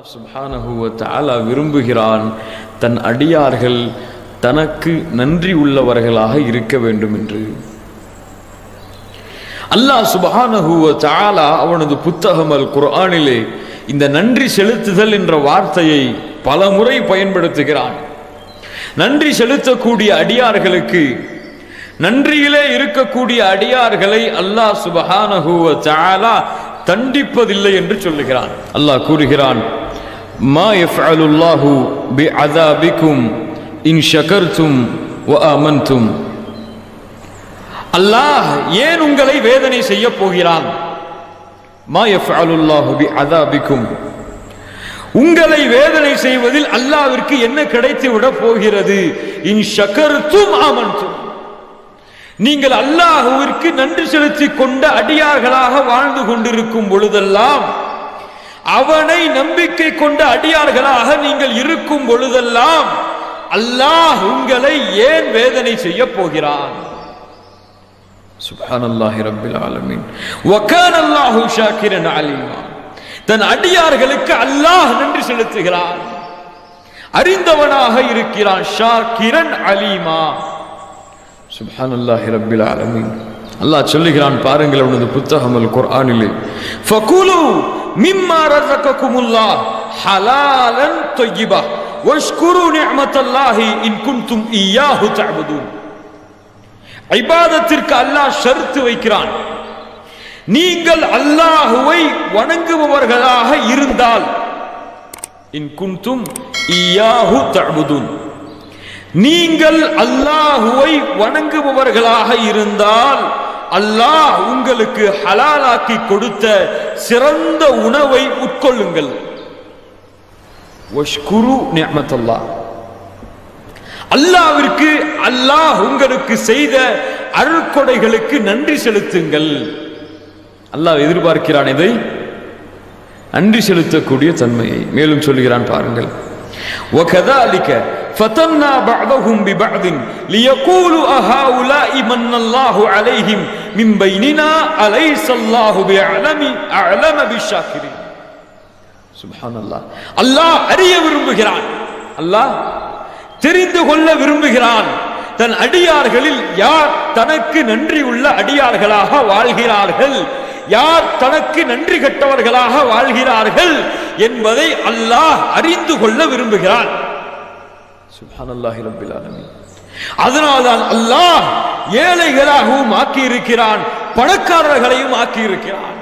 அல்லாஹ் சுப்ஹானஹு விரும்புகிறான். தன் அடியார்கள் தனக்கு நன்றி உள்ளவர்களாக இருக்க வேண்டும் என்று. அல்லாஹ் சுப்ஹானஹு தாலா அவனது புத்தகம் அல் குர்ஆனிலே இந்த நன்றி செலுத்துதல் என்ற வார்த்தையை பல முறை பயன்படுத்துகிறான். நன்றி செலுத்தக்கூடிய அடியார்களுக்கு நன்றியிலே இருக்கக்கூடிய அடியார்களை அல்லாஹ் சுபஹானஹு தாலா தண்டிப்பதில்லை என்று சொல்லுகிறான். அல்லாஹ் கூறுகிறான் மா யஃஅலுல்லாஹு பிஅதாபிக்கும் இன் ஷகர்தும் அமன்தும் அல்லாஹ் ஏன் உங்களை வேதனை செய்ய போகிறான் மா யஃஅலுல்லாஹு பிஅதாபிக்கும் உங்களை வேதனை செய்வதில் அல்லாவிற்கு என்ன கிடைத்து விட போகிறது இன் ஷகர்த்தும் ஆமன்தும் நீங்கள் அல்லாஹுவிற்கு நன்றி செலுத்திக் கொண்ட அடியார்களாக வாழ்ந்து கொண்டிருக்கும் பொழுதெல்லாம் அவனை நம்பிக்கை கொண்ட அடியார்களாக நீங்கள் இருக்கும் பொழுதெல்லாம் அல்லாஹ் உங்களை ஏன் வேதனை செய்ய போகிறான்? சுப்ஹானல்லாஹி ரப்பில் ஆலமீன். வகான அல்லாஹு ஷாக்கிரன் அலீமா. தன் அடியார்களுக்கு அல்லாஹ் நன்றி செலுத்துகிறான். அறிந்தவனாக இருக்கிறான் ஷாக்கிரன் அலீமா. சுப்ஹான் அல்லாஹி ரப்பில் ஆலமீன். அல்லாஹ் சொல்லுகிறான் பாருங்கள் அவனது புத்தகம் அல் குர்ஆனிலே. ஃபகுலு மிம்மா ரஸககுமுல்லாஹ் ஹலாலன் தய்யிபா வஷ்குரு நிஅமத்தல்லாஹி இன் குன்தும் இய்யாஹு தஅபுதூன் இபாதத்திற்கு அல்லாஹ் ஷர்த்து வைக்கிறான். நீங்கள் அல்லாஹுவை வணங்குபவர்களாக இருந்தால் இன் குன்தும் இய்யாஹு தஅபுதூன் நீங்கள் அல்லாஹுவை வணங்குபவர்களாக இருந்தால் அல்லாஹ் உங்களுக்கு ஹலாலாக்கி கொடுத்த சிறந்த உணவை உட்கொள்ளுங்கள். அல்லாவிற்கு அல்லாஹ் உங்களுக்கு செய்த அருள்கொடைகளுக்கு நன்றி செலுத்துங்கள். அல்லாஹ் எதிர்பார்க்கிறான் இதை நன்றி செலுத்தக்கூடிய தன்மையை. மேலும் சொல்கிறான் பாருங்கள். ஒகதா அளிக்க فتنا بعضهم ببعض ليقولوا أهؤلاء من الله عليهم من بيننا أليس الله بأعلم أعلم بالشاكرين سبحان الله الله அறிய விரும்புகிறான் அல்லாஹ் தெரிந்து கொள்ள விரும்புகிறான் தன் அடியார்களில் யார் தனக்கு நன்றி உள்ள அடியார்களாக வாழ்கிறார்கள் யார் தனக்கு நன்றி கட்டவர்களாக வாழ்கிறார்கள் என்பதை அல்லாஹ் அறிந்து கொள்ள விரும்புகிறான் சுப்ஹானல்லாஹி ரப்பில் ஆலமீன். அதனால்தான் அல்லாஹ் ஏழைகளாகவும் ஆக்கி இருக்கிறான் பணக்காரர்களையும் ஆக்கி இருக்கிறான்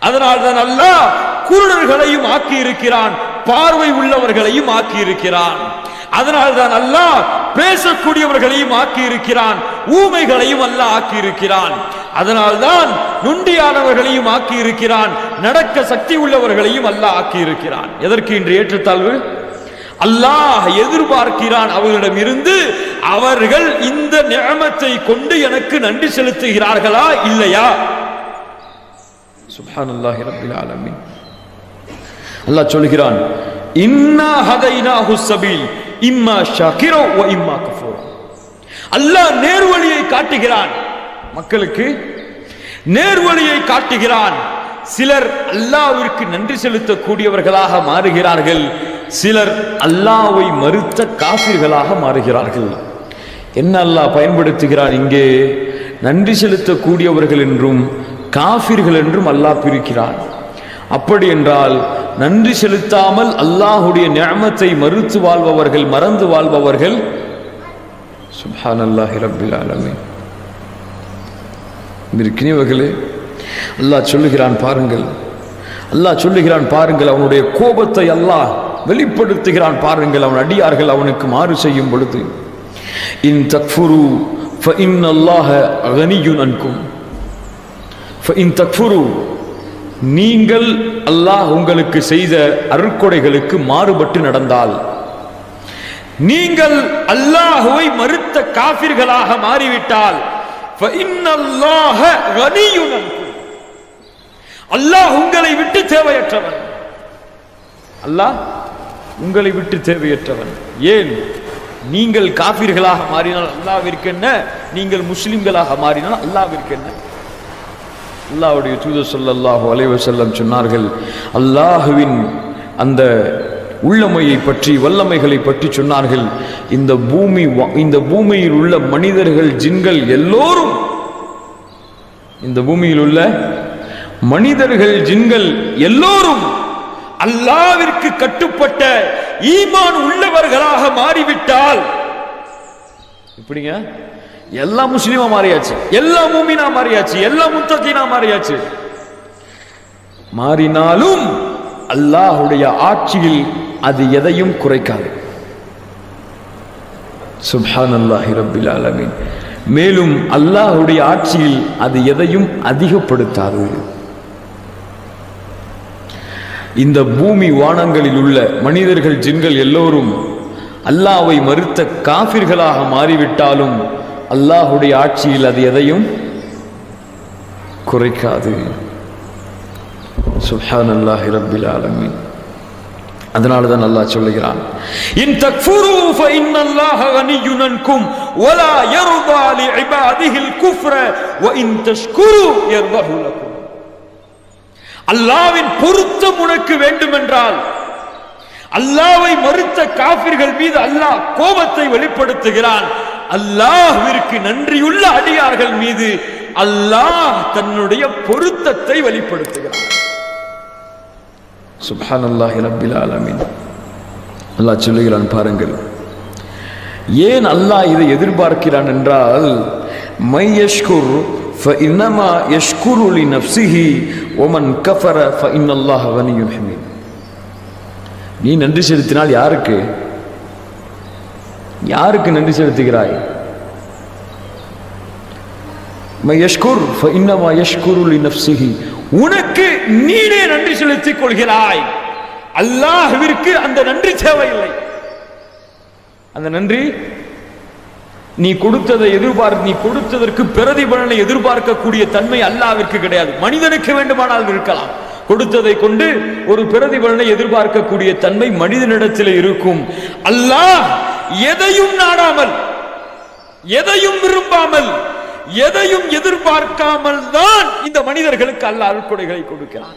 அதனால்தான் அல்லாஹ் குருடர்களையும் ஆக்கி இருக்கிறான் பார்வை உள்ளவர்களையும் ஆக்கி இருக்கிறான் அதனால்தான் அல்லாஹ் பேசக்கூடியவர்களையும் ஆக்கி இருக்கிறான் ஊமைகளையும் அல்லாஹ் ஆக்கி இருக்கிறான் அதனால்தான் நுண்டியானவர்களையும் ஆக்கி இருக்கிறான் நடக்க சக்தி உள்ளவர்களையும் அல்லாஹ் ஆக்கி இருக்கிறான் எதற்கு இன்று ஏற்றத்தாழ்வு? அல்லாஹ் எதிர்பார்க்கிறான் அவர்களிடம் இருந்து அவர்கள் இந்த நியமத்தை கொண்டு எனக்கு நன்றி செலுத்துகிறார்களா இல்லையா? சுப்ஹானல்லாஹி ரப்பில் ஆலமீன். அல்லாஹ் சொல்கிறான் இன்னா ஹதைனாஹு சபீல் இம்மா ஷாக்கிரோ வ இம்மா கஃபூரா. அல்லாஹ் நேர்வழியை காட்டுகிறான். மக்களுக்கு நேர்வழியை காட்டுகிறான். சிலர் அல்லாவிற்கு நன்றி செலுத்தக்கூடியவர்களாக மாறுகிறார்கள். சிலர் அல்லாவை மறுத்த காபிர்களாக மாறுகிறார்கள். என்ன அல்லாஹ் பயன்படுத்துகிறான் இங்கே? நன்றி செலுத்தக்கூடியவர்கள் என்றும் காஃபிர்கள் என்றும் அல்லாஹ் பிரிக்கிறான். அப்படி என்றால் நன்றி செலுத்தாமல் அல்லாஹுடைய நியமத்தை மறுத்து வாழ்பவர்கள் மறந்து வாழ்பவர்கள் சுபான் அல்லாஹி ரபில் ஆலமீன். இருக்கிறவர்களே அல்லாஹ் சொல்லுகிறான் பாருங்கள். அல்லாஹ் சொல்லுகிறான் பாருங்கள் அவனுடைய கோபத்தை அல்லாஹ் வெளிப்படுத்துகிறான் பாருங்கள் அவன் அடியார்கள் அவனுக்கு மாறு செய்யும் பொழுது இன் தக்ஃபுரு ஃபஇன்னல்லாஹ கனியுன் அன்கும். ஃபஇன் தக்ஃபுரு நீங்கள் அல்லாஹ் உங்களுக்கு செய்த அருட்கொடைகளுக்கு மாறுபட்டு நடந்தால் நீங்கள் அல்லாஹுவை மறுத்த காபிர்களாக மாறிவிட்டால் அல்லாஹ் உங்களை விட்டு தேவையற்றவன். அல்லாஹ் உங்களை விட்டு தேவையற்றவன். ஏன்? நீங்கள் காபிர்களாக மாறினால் அல்லாவிற்கு என்ன நீங்கள் முஸ்லிம்களாக மாறினால் அல்லாவிற்கு என்ன அல்லாஹ்வுடைய தூத ஸல்லல்லாஹு அலைஹி செல்லம் சொன்னார்கள் அல்லாஹுவின் அந்த உள்ளமையை பற்றி வல்லமைகளை பற்றி சொன்னார்கள். இந்த பூமி இந்த பூமியில் உள்ள மனிதர்கள் ஜின்கள் எல்லோரும் இந்த பூமியில் உள்ள மனிதர்கள் ஜின்கள் எல்லோரும் அல்லாவிற்கு கட்டுப்பட்ட ஈமான் உள்ளவர்களாக மாறிவிட்டால் இப்படிங்க எல்லா முஸ்லீமா மாறியாச்சு. எல்லா மூமினா மாறியாச்சு. எல்லா முத்தகீனா மாறியாச்சு. மாறினாலும் அல்லாஹுடைய ஆட்சியில் அது எதையும் குறைக்காது. சுபான் அல்லாஹி ரப்பில் அலமின் மேலும் அல்லாஹுடைய ஆட்சியில் அது எதையும் அதிகப்படுத்தாது. இந்த பூமி வானங்களில் உள்ள மனிதர்கள் ஜின்கள் எல்லோரும் அல்லாஹ்வை மறுத்த காஃபிர்களாக மாறிவிட்டாலும் அல்லாஹுடைய ஆட்சியில் அது எதையும் குறைக்காது. சுப்ஹான் அல்லாஹி ரப்பில் ஆலமீன். அதனால தான் அல்லாஹ் சொல்லுகிறான் இன் தக்ஃபுரு ஃபஇன்ன அல்லாஹ கனிய்யுன் அன்கும் வலா யர்தா லிஇபாதிஹில் குஃப்ர வ இன் தஷ்குரு யர்தஹு லக்கும். அல்லாஹ்வின் பொருத்தம் உனக்கு வேண்டுமென்றால் அல்லாவை மறுத்த காபிர்கள் மீது அல்லாஹ் கோபத்தை வெளிப்படுத்துகிறான். அல்லாஹ்விற்கு நன்றியுள்ள அடியார்கள் மீது அல்லாஹ் தன்னுடைய பொருத்தத்தை வெளிப்படுத்துகிறான். சுப்ஹான் அல்லாஹி ரப்பில் அல்லாஹ் சொல்லுகிறான் பாருங்கள். ஏன் அல்லாஹ் இதை எதிர்பார்க்கிறான் என்றால் மையஷ்குர் فإنما يشكر لنفسه ومن كفر فإن الله غني حميد நீ நன்றி செலுத்தினால் யாருக்கு யாருக்கு நன்றி செலுத்துகிறாய் மை யஷ்குர் فإنما يشكر لنفسه உனக்கு நீனே நன்றி செலுத்திக் கொள்கிறாய் அல்லாஹ்விற்கு அந்த நன்றி தேவையில்லை அந்த நன்றி நீ கொடுத்ததை எதிர்பார்த்து நீ கொடுத்ததற்கு பிரதிபலனை எதிர்பார்க்கக்கூடிய தன்மை அல்லாவிற்கு கிடையாது. மனிதனுக்கு வேண்டுமானால் இருக்கலாம். கொடுத்ததை கொண்டு ஒரு பிரதிபலனை எதிர்பார்க்கக்கூடிய தன்மை மனிதனிடத்தில் இருக்கும். அல்லாஹ் எதையும் நாடாமல் எதையும் விரும்பாமல் எதையும் எதிர்பார்க்காமல் தான் இந்த மனிதர்களுக்கு அல்லாஹ் அருட்கொடைகளை கொடுக்கிறான்.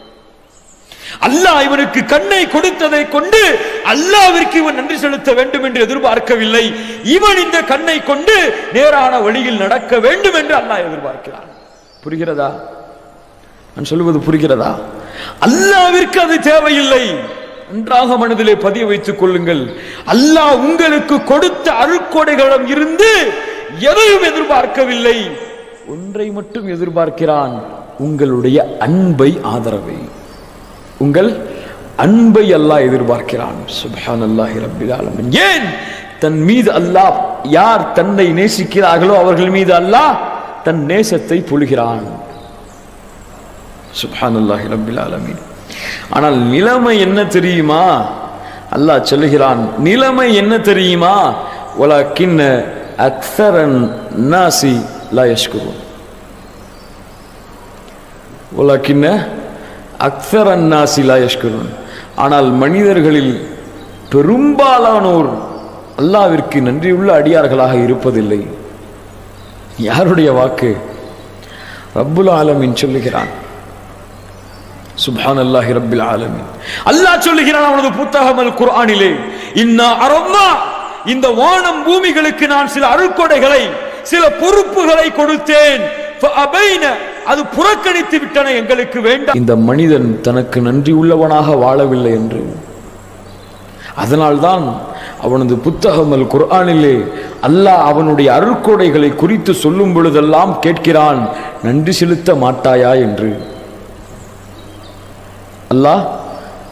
அல்லாஹ் இவனுக்கு கண்ணை கொடுத்ததை கொண்டு அல்லாவிற்கு இவன் நன்றி செலுத்த வேண்டும் என்று எதிர்பார்க்கவில்லை. இவன் இந்த கண்ணை கொண்டு நேரான வழியில் நடக்க வேண்டும் என்று அல்லாஹ் எதிர்பார்க்கிறான். புரிகிறதா? நான் சொல்வது புரிகிறதா? அல்லாவிற்கு அது தேவையில்லை. நன்றாக மனதிலே பதிய வைத்துக் கொள்ளுங்கள். அல்லாஹ் உங்களுக்கு கொடுத்த அருட்கொடைகளிடம் இருந்து எதையும் எதிர்பார்க்கவில்லை. ஒன்றை மட்டும் எதிர்பார்க்கிறான். உங்களுடைய அன்பை ஆதரவை. உங்கள் அன்பை அல்லாஹ் எதிர்பார்க்கிறான். சுபஹான் அல்லாஹி ரப்பில் ஆலமீன். ஏன்? தன் மீது அல்லாஹ் யார் தன்னை நேசிக்கிறார்களோ அவர்கள் மீது அல்லாஹ் தன் நேசத்தை பொழுகிறான். சுபஹான் அல்லாஹி ரப்பில் ஆலமீன். ஆனால் நிலைமை என்ன தெரியுமா? அல்லாஹ் சொல்லுகிறான் நிலைமை என்ன தெரியுமா? வலக்கின்ன அக்ஸரன் நாசி லா யஷ்குருன். வலக்கின்ன கிண்ண நாசி அன்னாசிலா யஷ்குருன். ஆனால் மனிதர்களில் பெரும்பாலானோர் அல்லாவிற்கு நன்றியுள்ள அடியார்களாக இருப்பதில்லை. யாருடைய வாக்கு? ரப்புல் ஆலமின் சொல்லுகிறான். சுபான் அல்லாஹி ரப்பில் ஆலமின். அல்லாஹ் சொல்லுகிறான் அவனது புத்தகம் அல் குர்ஆனிலே இன்னா அரம்மா இந்த வானம் பூமிகளுக்கு நான் சில அருட்கொடைகளை சில பொறுப்புகளை கொடுத்தேன். அது புறக்கணித்து விட்டன எங்களுக்கு வேண்டாம். இந்த மனிதன் தனக்கு நன்றி உள்ளவனாக வாழவில்லை என்று. அதனால்தான் அவனது புத்தகம் அல் குர்ஆனிலே அல்லாஹ் அவனுடைய அருட்கொடைகளை குறித்து சொல்லும் பொழுதெல்லாம் கேட்கிறான் நன்றி செலுத்த மாட்டாயா என்று. அல்லாஹ்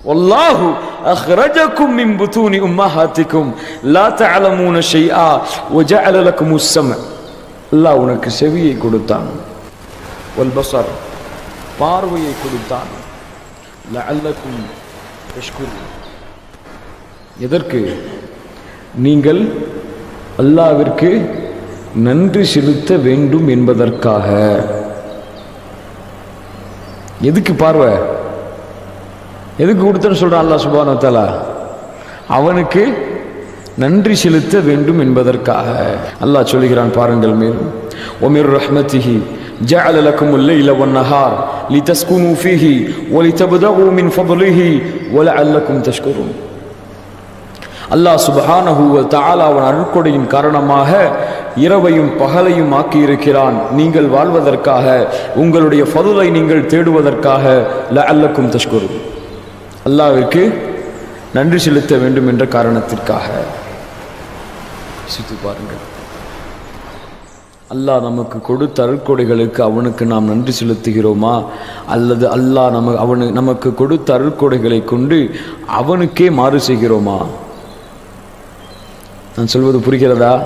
والله أخرجكم من بطون أمهاتكم لا تعلمون شيئا وجعل لكم السمع அல்லாஹ் உனக்கு செவியை கொடுத்தான் வல்பசர் பார்வையை கொடுத்தான் லஅல்லக்கும் தஷ்குரூன் எதற்கு நீங்கள் அல்லாவிற்கு நன்றி செலுத்த வேண்டும் என்பதற்காக எதுக்கு பார்வை எதுக்கு கொடுத்தன்னு சொல்றான் அல்லாஹ் சுபானு தஆலா அவனுக்கு நன்றி செலுத்த வேண்டும் என்பதற்காக அல்லாஹ் சொல்கிறான் பாருங்கள் மேலும் ஒமிர் ரஹ்மத்திஹி جعل لكم الليل والنهار لتسكنوا فيه ولتبتغوا من فضله ولعلكم تشكرون அல்லாஹ் சுபஹானஹு வ தஆலா அவன் அருட்கொடையின் காரணமாக இரவையும் பகலையும் ஆக்கி இருக்கிறான் நீங்கள் வாழ்வதற்காக உங்களுடைய ஃபதுலை நீங்கள் தேடுவதற்காக லஅல்லக்கும் தஷ்குரு அல்லாவிற்கு நன்றி செலுத்த வேண்டும் என்ற காரணத்திற்காக. சித்து பாருங்கள். அல்லாஹ் நமக்கு கொடுத்த அருட்கொடைகளுக்கு அவனுக்கு நாம் நன்றி செலுத்துகிறோமா? அல்லது அல்லாஹ் நம அவனு நமக்கு கொடுத்த அருட்கொடைகளை கொண்டு அவனுக்கே மாறு செய்கிறோமா? நான் சொல்வது புரிகிறதா?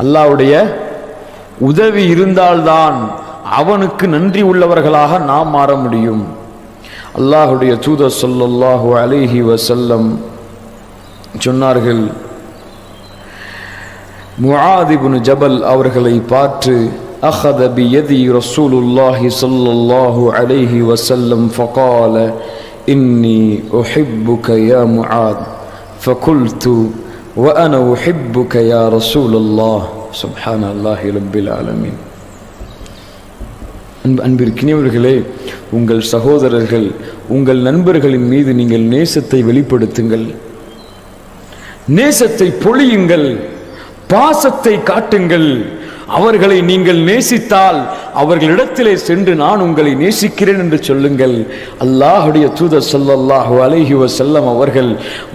அல்லாவுடைய உதவி இருந்தால்தான் அவனுக்கு நன்றி உள்ளவர்களாக நாம் மாற முடியும். அல்லாஹுடைய தூத சொல்லல்லாஹு அலிஹி வசல்லம் சொன்னார்கள் முஆதிபுன் ஜபல் அவர்களை பார்த்து அஹத பி எதி ரசூலுல்லாஹி சொல்லல்லாஹு அலிஹி வசல்லம் ஃபகால இன்னி ஒஹிப்புக யா முஆத் ஃபகுல்து وأنا أحبك يا رسول الله سبحان الله رب العالمين அன்பு அன்பிற்கினியவர்களே உங்கள் சகோதரர்கள் உங்கள் நண்பர்களின் மீது நீங்கள் நேசத்தை வெளிப்படுத்துங்கள் நேசத்தை பொழியுங்கள் பாசத்தை காட்டுங்கள் அவர்களை நீங்கள் நேசித்தால் அவர்களிடத்திலே சென்று நான் உங்களை நேசிக்கிறேன் என்று சொல்லுங்கள். அல்லாஹுடைய தூத சல்லல்லாஹு அலஹி வசல்லம் அவர்கள்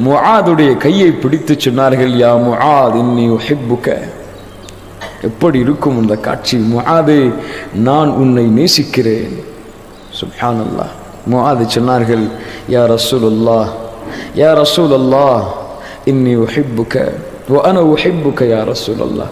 முஆதுடைய கையை பிடித்து சொன்னார்கள் யா முஆத் இன்னி ஹிப்புக்க எப்படி இருக்கும் இந்த காட்சி? முஆது நான் உன்னை நேசிக்கிறேன். சுப்ஹான் அல்லா முஆது சொன்னார்கள் யா ரசூல் அல்லா யா ரசூல் அல்லா இன்னி ஹிப்புக்க ஒ அன ஹிப்புக்க யா ரசூல் அல்லாஹ்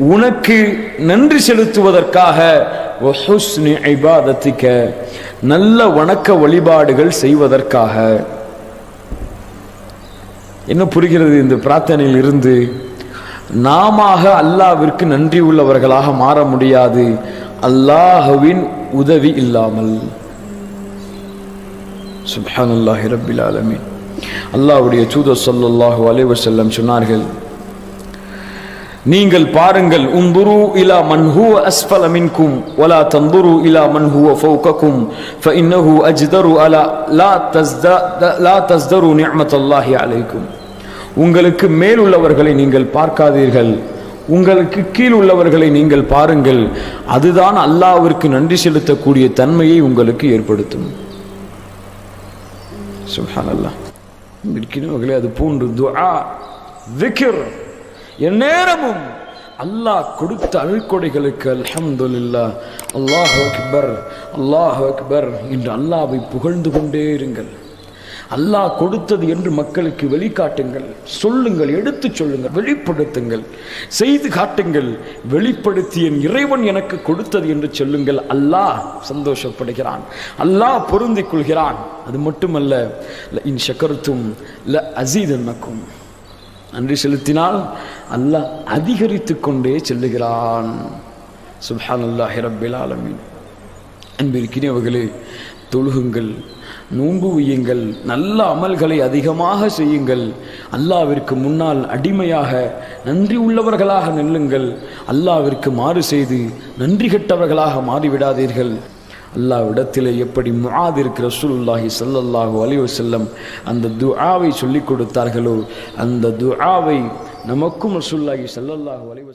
உனக்கு நன்றி செலுத்துவதற்காக நல்ல வணக்க வழிபாடுகள் செய்வதற்காக. என்ன புரிகிறது இந்த பிரார்த்தனையில் இருந்து? நாம அல்லாவிற்கு நன்றி உள்ளவர்களாக மாற முடியாது. அல்லாஹுவின் உதவி இல்லாமல். சுப்ஹானல்லாஹி ரபில் ஆலமீன். அல்லாஹ்வுடைய தூதர் ஸல்லல்லாஹு அலைஹி வஸல்லம் சொன்னார்கள் நீங்கள் பாருங்கள் உந்துரு இலா மன் ஹுவ அஸ்ஃபல மின்கும் வலா தந்துரு இலா மன் ஹுவ ஃபௌகக்கும் ஃபஇன்னஹு அஜ்தரு அலா லா தஸ்தா லா தஸ்தரு நிஅமத்தல்லாஹி அலைக்கும் உங்களுக்கு மேல் உள்ளவர்களை நீங்கள் பார்க்காதீர்கள். உங்களுக்கு கீழ் உள்ளவர்களை நீங்கள் பாருங்கள். அதுதான் அல்லாவிற்கு நன்றி செலுத்தக்கூடிய தன்மையை உங்களுக்கு ஏற்படுத்தும். சுப்ஹானல்லாஹ். இருக்கிறவர்களே அது பூண்டு துஆ விக்ர் எந்நேரமும் அல்லாஹ் கொடுத்த அல்கொடைகளுக்கு அல்ஹம்துலில்லா. அல்லாஹ் அக்பர் அல்லாஹ் அக்பர் என்று அல்லாவை புகழ்ந்து கொண்டே இருங்கள். அல்லாஹ் கொடுத்தது என்று மக்களுக்கு வெளிக்காட்டுங்கள். சொல்லுங்கள் எடுத்துச் சொல்லுங்கள் வெளிப்படுத்துங்கள். செய்து காட்டுங்கள். வெளிப்படுத்தி என் இறைவன் எனக்கு கொடுத்தது என்று சொல்லுங்கள். அல்லாஹ் சந்தோஷப்படுகிறான். அல்லாஹ் பொருந்திக் கொள்கிறான். அது மட்டுமல்ல ல இன் ஷக்கர்த்தும் ல அசீதன்னக்கும் நன்றி செலுத்தினால் அல்லாஹ் அதிகரித்து கொண்டே செல்லுகிறான். சுப்ஹான் அல்லாஹி ரப்பில் ஆலமீன். அன்பிருக்கிறவர்களே தொழுகுங்கள் நோன்பு வையுங்கள் நல்ல அமல்களை அதிகமாக செய்யுங்கள். அல்லாவிற்கு முன்னால் அடிமையாக நன்றி உள்ளவர்களாக நில்லுங்கள். அல்லாவிற்கு மாறு செய்து நன்றி கெட்டவர்களாக மாறிவிடாதீர்கள். அல்லாவிடத்திலே எப்படி முஆதிற்கு ரசூலுல்லாஹி சல்லல்லாஹு அலைஹி வஸல்லம் அந்த துஆவை சொல்லிக் கொடுத்தார்களோ அந்த துஆவை நமக்கும் ரசூலுல்லாஹி ஸல்லல்லாஹு அலைஹி